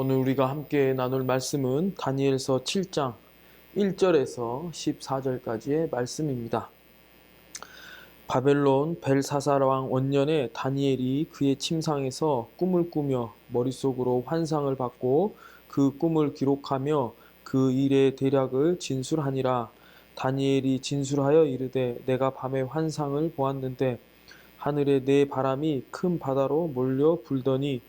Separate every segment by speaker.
Speaker 1: 오늘 우리가 함께 나눌 말씀은 다니엘서 7장 1절에서 14절까지의 말씀입니다. 바벨론 벨사살 왕 원년에 다니엘이 그의 침상에서 꿈을 꾸며 머릿속으로 환상을 받고 그 꿈을 기록하며 그 일의 대략을 진술하니라. 다니엘이 진술하여 이르되 내가 밤에 환상을 보았는데 하늘에 네 바람이 큰 바다로 몰려 불더니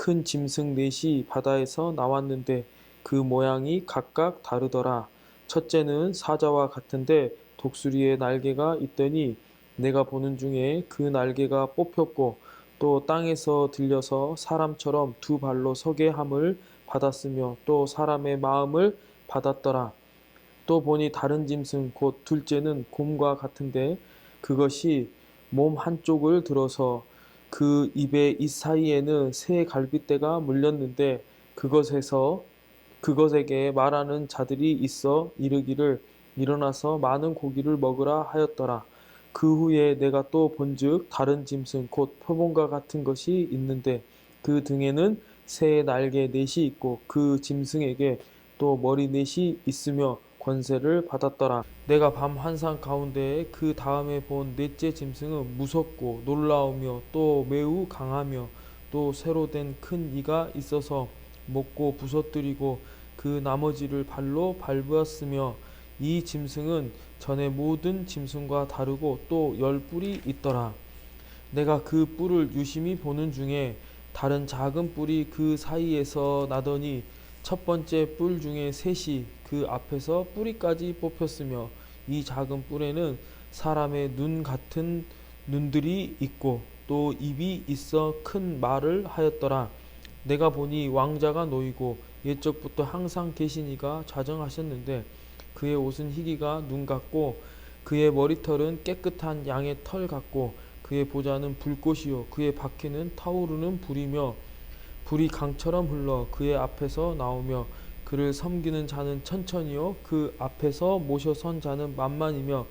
Speaker 1: 큰 짐승 넷이 바다에서 나왔는데 그 모양이 각각 다르더라. 첫째는 사자와 같은데 독수리의 날개가 있더니 내가 보는 중에 그 날개가 뽑혔고 또 땅에서 들려서 사람처럼 두 발로 서게 함을 받았으며 또 사람의 마음을 받았더라. 또 보니 다른 짐승 곧 둘째는 곰과 같은데 그것이 몸 한쪽을 들어서 그 입의 이 사이에는 새 갈빗대가 물렸는데 그것에서 그것에게 말하는 자들이 있어 이르기를 일어나서 많은 고기를 먹으라 하였더라. 그 후에 내가 또 본즉 다른 짐승 곧 표본과 같은 것이 있는데 그 등에는 새 날개 넷이 있고 그 짐승에게 또 머리 넷이 있으며 권세를 받았더라. 내가 밤 환상 가운데 그 다음에 본 넷째 짐승은 무섭고 놀라우며 또 매우 강하며 또 새로 된 큰 이가 있어서 먹고 부서뜨리고 그 나머지를 발로 밟았으며 이 짐승은 전의 모든 짐승과 다르고 또 열 뿔이 있더라. 내가 그 뿔을 유심히 보는 중에 다른 작은 뿔이 그 사이에서 나더니 첫 번째 뿔 중에 셋이 그 앞에서 뿌리까지 뽑혔으며 이 작은 뿔에는 사람의 눈 같은 눈들이 있고 또 입이 있어 큰 말을 하였더라. 내가 보니 왕자가 놓이고 옛적부터 항상 계신 이가 좌정하셨는데 그의 옷은 희기가 눈 같고 그의 머리털은 깨끗한 양의 털 같고 그의 보좌는 불꽃이요 그의 바퀴는 타오르는 불이며 불이 강처럼 흘러 그의 앞에서 나오며 그를 섬기는 자는 천천히요 그 앞에서 모셔 선 자는 만만이며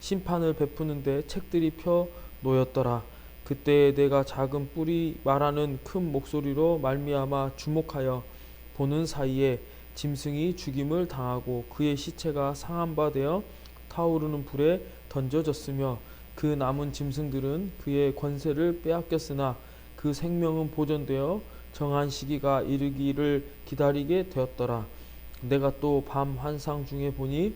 Speaker 1: 심판을 베푸는데 책들이 펴 놓였더라. 그때 내가 작은 뿔이 말하는 큰 목소리로 말미암아 주목하여 보는 사이에 짐승이 죽임을 당하고 그의 시체가 상한 바 되어 타오르는 불에 던져졌으며 그 남은 짐승들은 그의 권세를 빼앗겼으나 그 생명은 보존되어 정한 시기가 이르기를 기다리게 되었더라. 내가 또 밤 환상 중에 보니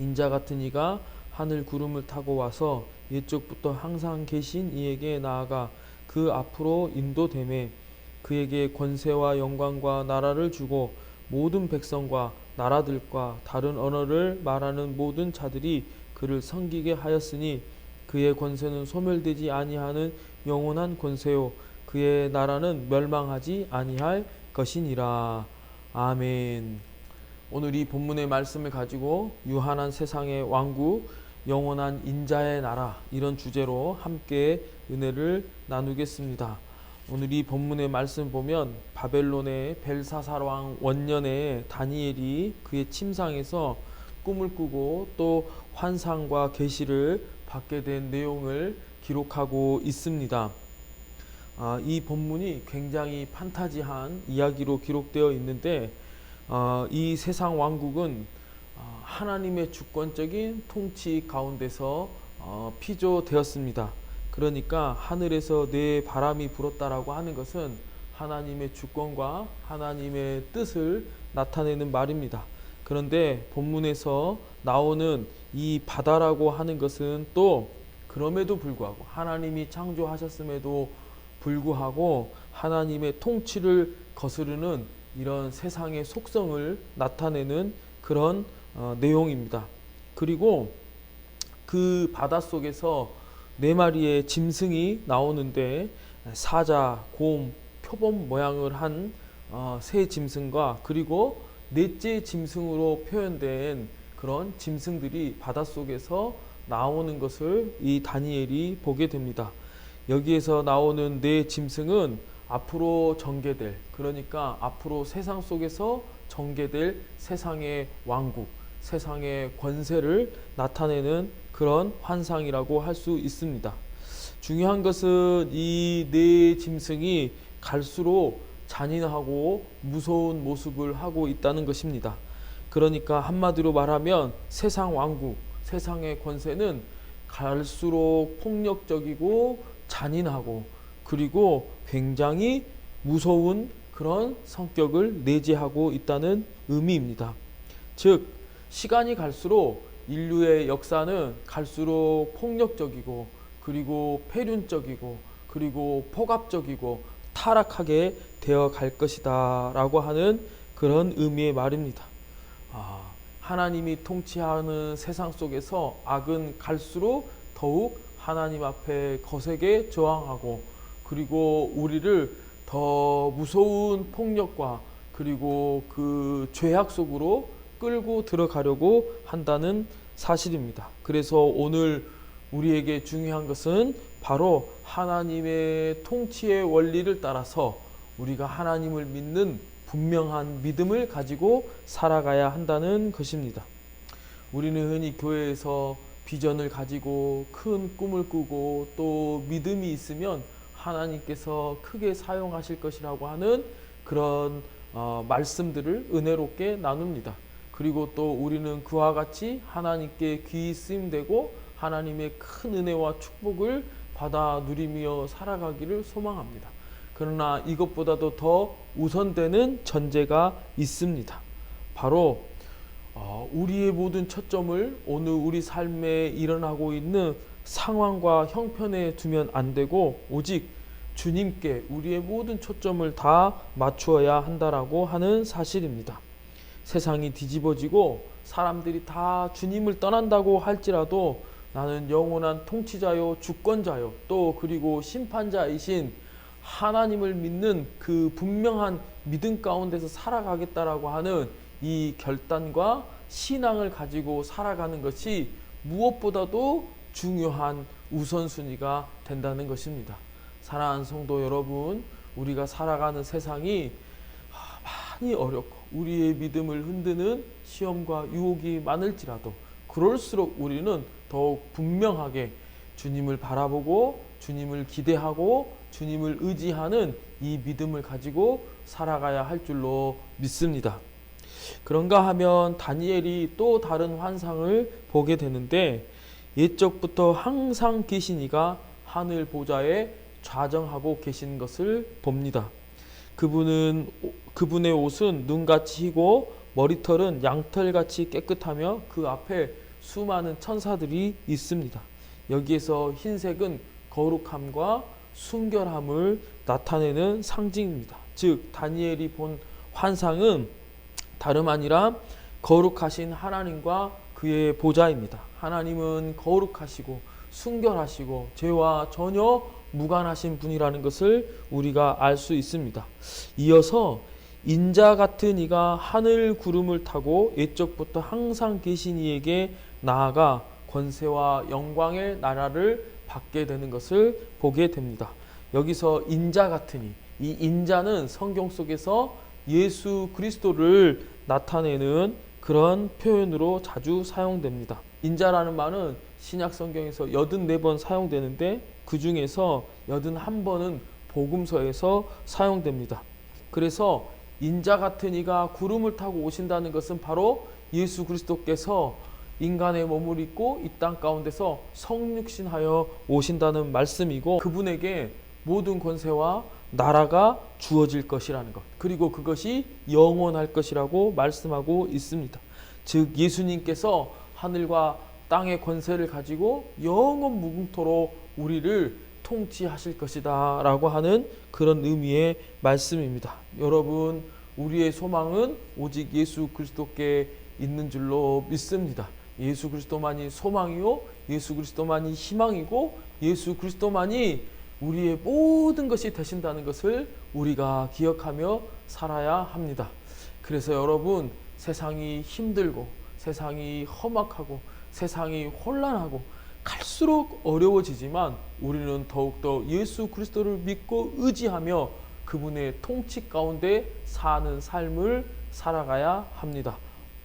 Speaker 1: 인자 같은 이가 하늘 구름을 타고 와서 옛적부터 항상 계신 이에게 나아가 그 앞으로 인도되매 그에게 권세와 영광과 나라를 주고 모든 백성과 나라들과 다른 언어를 말하는 모든 자들이 그를 섬기게 하였으니 그의 권세는 소멸되지 아니하는 영원한 권세요 그의 나라는 멸망하지 아니할 것이니라 아멘. 오늘 이 본문의 말씀을 가지고 유한한 세상의 왕국 영원한 인자의 나라 이런 주제로 함께 은혜를 나누겠습니다. 오늘 이 본문의 말씀 보면 바벨론의 벨사살 왕 원년에 다니엘이 그의 침상에서 꿈을 꾸고 또 환상과 계시를 받게 된 내용을 기록하고 있습니다. 아, 이 본문이 굉장히 판타지한 이야기로 기록되어 있는데 어, 이 세상 왕국은 어, 하나님의 주권적인 통치 가운데서 어, 피조되었습니다. 그러니까 하늘에서 내 바람이 불었다라고 하는 것은 하나님의 주권과 하나님의 뜻을 나타내는 말입니다. 그런데 본문에서 나오는 이 바다라고 하는 것은 또 그럼에도 불구하고 하나님이 창조하셨음에도 불구하고 하나님의 통치를 거스르는 이런 세상의 속성을 나타내는 그런 어, 내용입니다. 그리고 그 바다 속에서 네 마리의 짐승이 나오는데 사자, 곰, 표범 모양을 한새 어, 짐승과 그리고 넷째 짐승으로 표현된 그런 짐승들이 바닷속에서 나오는 것을 이 다니엘이 보게 됩니다. 여기에서 나오는 네 짐승은 앞으로 전개될 그러니까 앞으로 세상 속에서 전개될 세상의 왕국, 세상의 권세를 나타내는 그런 환상이라고 할 수 있습니다. 중요한 것은 이 네 짐승이 갈수록 잔인하고 무서운 모습을 하고 있다는 것입니다. 그러니까 한마디로 말하면 세상 왕국, 세상의 권세는 갈수록 폭력적이고 잔인하고 그리고 굉장히 무서운 그런 성격을 내재하고 있다는 의미입니다. 즉, 시간이 갈수록 인류의 역사는 갈수록 폭력적이고 그리고 폐륜적이고 그리고 폭압적이고 타락하게 되어 갈 것이다 라고 하는 그런 의미의 말입니다. 아, 하나님이 통치하는 세상 속에서 악은 갈수록 더욱 하나님 앞에 거세게 저항하고 그리고 우리를 더 무서운 폭력과 그리고 그 죄악 속으로 끌고 들어가려고 한다는 사실입니다. 그래서 오늘 우리에게 중요한 것은 바로 하나님의 통치의 원리를 따라서 우리가 하나님을 믿는 분명한 믿음을 가지고 살아가야 한다는 것입니다. 우리는 흔히 교회에서 비전을 가지고 큰 꿈을 꾸고 또 믿음이 있으면 하나님께서 크게 사용하실 것이라고 하는 그런 어, 말씀들을 은혜롭게 나눕니다. 그리고 또 우리는 그와 같이 하나님께 귀히 쓰임되고 하나님의 큰 은혜와 축복을 받아 누리며 살아가기를 소망합니다. 그러나 이것보다도 더 우선되는 전제가 있습니다. 바로 어, 우리의 모든 초점을 오늘 우리 삶에 일어나고 있는 상황과 형편에 두면 안 되고 오직 주님께 우리의 모든 초점을 다 맞추어야 한다라고 하는 사실입니다. 세상이 뒤집어지고 사람들이 다 주님을 떠난다고 할지라도 나는 영원한 통치자요 주권자요 또 그리고 심판자이신 하나님을 믿는 그 분명한 믿음 가운데서 살아가겠다라고 하는 이 결단과 신앙을 가지고 살아가는 것이 무엇보다도 중요한 우선순위가 된다는 것입니다. 사랑하는 성도 여러분, 우리가 살아가는 세상이 많이 어렵고 우리의 믿음을 흔드는 시험과 유혹이 많을지라도 그럴수록 우리는 더욱 분명하게 주님을 바라보고 주님을 기대하고 주님을 의지하는 이 믿음을 가지고 살아가야 할 줄로 믿습니다. 그런가 하면 다니엘이 또 다른 환상을 보게 되는데 옛적부터 항상 계시니가 하늘 보좌에 좌정하고 계신 것을 봅니다. 그분은 그분의 옷은 눈같이 희고 머리털은 양털같이 깨끗하며 그 앞에 수많은 천사들이 있습니다. 여기에서 흰색은 거룩함과 순결함을 나타내는 상징입니다. 즉 다니엘이 본 환상은 다름 아니라 거룩하신 하나님과 그의 보좌입니다. 하나님은 거룩하시고 순결하시고 죄와 전혀 무관하신 분이라는 것을 우리가 알 수 있습니다. 이어서 인자 같은 이가 하늘 구름을 타고 옛적부터 항상 계신 이에게 나아가 권세와 영광의 나라를 받게 되는 것을 보게 됩니다. 여기서 인자 이, 이 인자는 성경 속에서 예수 그리스도를 나타내는 그런 표현으로 자주 사용됩니다. 인자라는 말은 신약 성경에서 84번 사용되는데 그 중에서 81번은 복음서에서 사용됩니다. 그래서 인자 같은 이가 구름을 타고 오신다는 것은 바로 예수 그리스도께서 인간의 몸을 입고 이 땅 가운데서 성육신하여 오신다는 말씀이고 그분에게 모든 권세와 나라가 주어질 것이라는 것. 그리고 그것이 영원할 것이라고 말씀하고 있습니다. 즉 예수님께서 하늘과 땅의 권세를 가지고 영원 무궁토로 우리를 통치하실 것이다 라고 하는 그런 의미의 말씀입니다. 여러분, 우리의 소망은 오직 예수 그리스도께 있는 줄로 믿습니다. 예수 그리스도만이 소망이요, 예수 그리스도만이 희망이고, 예수 그리스도만이 우리의 모든 것이 되신다는 것을 우리가 기억하며 살아야 합니다. 그래서 여러분, 세상이 힘들고, 세상이 험악하고, 세상이 혼란하고, 갈수록 어려워지지만 우리는 더욱더 예수 그리스도를 믿고 의지하며 그분의 통치 가운데 사는 삶을 살아가야 합니다.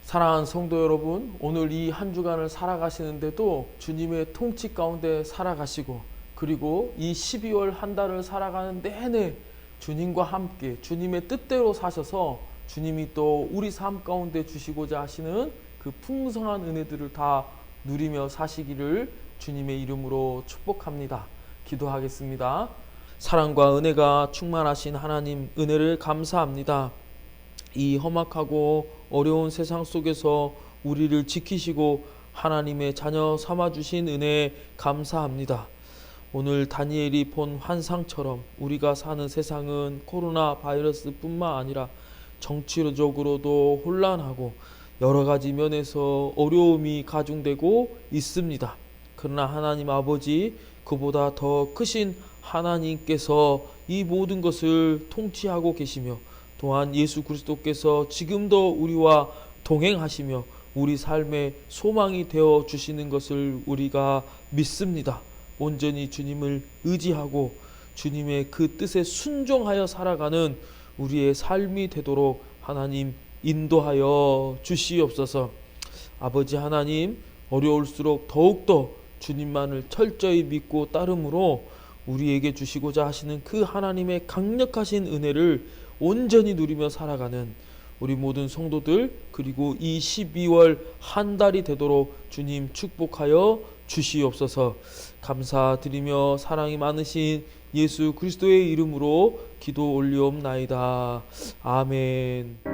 Speaker 1: 사랑하는 성도 여러분, 오늘 이 한 주간을 살아가시는데도 주님의 통치 가운데 살아가시고 그리고 이 12월 한 달을 살아가는 내내 주님과 함께 주님의 뜻대로 사셔서 주님이 또 우리 삶 가운데 주시고자 하시는 그 풍성한 은혜들을 다 누리며 사시기를 주님의 이름으로 축복합니다. 기도하겠습니다. 사랑과 은혜가 충만하신 하나님 은혜를 감사합니다. 이 험악하고 어려운 세상 속에서 우리를 지키시고 하나님의 자녀 삼아 주신 은혜 감사합니다. 오늘 다니엘이 본 환상처럼 우리가 사는 세상은 코로나 바이러스뿐만 아니라 정치적으로도 혼란하고 여러 가지 면에서 어려움이 가중되고 있습니다. 그러나 하나님 아버지 그보다 더 크신 하나님께서 이 모든 것을 통치하고 계시며 또한 예수 그리스도께서 지금도 우리와 동행하시며 우리 삶의 소망이 되어 주시는 것을 우리가 믿습니다. 온전히 주님을 의지하고 주님의 그 뜻에 순종하여 살아가는 우리의 삶이 되도록 하나님 인도하여 주시옵소서. 아버지 하나님 어려울수록 더욱더 주님만을 철저히 믿고 따름으로 우리에게 주시고자 하시는 그 하나님의 강력하신 은혜를 온전히 누리며 살아가는 우리 모든 성도들 그리고 이 12월 한 달이 되도록 주님 축복하여 주시옵소서 감사드리며 사랑이 많으신 예수 그리스도의 이름으로 기도 올리옵나이다. 아멘.